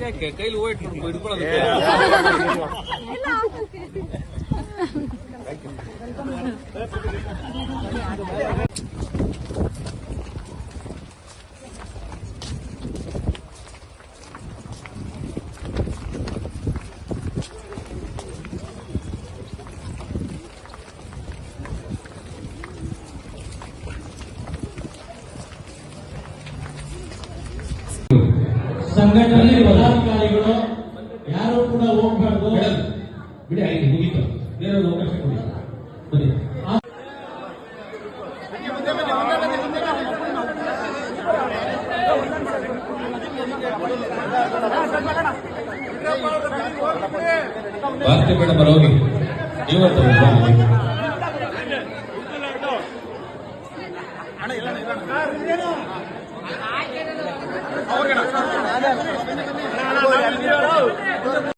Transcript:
ಯಾಕೆ ಕೈಲಿ ಹೋಗಿ ಹಿಡ್ಕೊಳ್ಳೋದು ಸಂಘಟನೆ ಪದಾಧಿಕಾರಿಗಳು ಯಾರು ಕೂಡ ಹೋಗ್ಬಾರ್ದು. ಬಿಡಿ ಆಯ್ತು ಮುಗೀತು. ಬೇರೆ ಅವಕಾಶ ಕೊಡಿ. ಬನ್ನಿ. ಭಾರತಿ ಮೇಡಮ್ ಅವ್ರು ಹೋಗಿ ಇವತ್ತು ಇಲ್ಲ. அவர்கள்.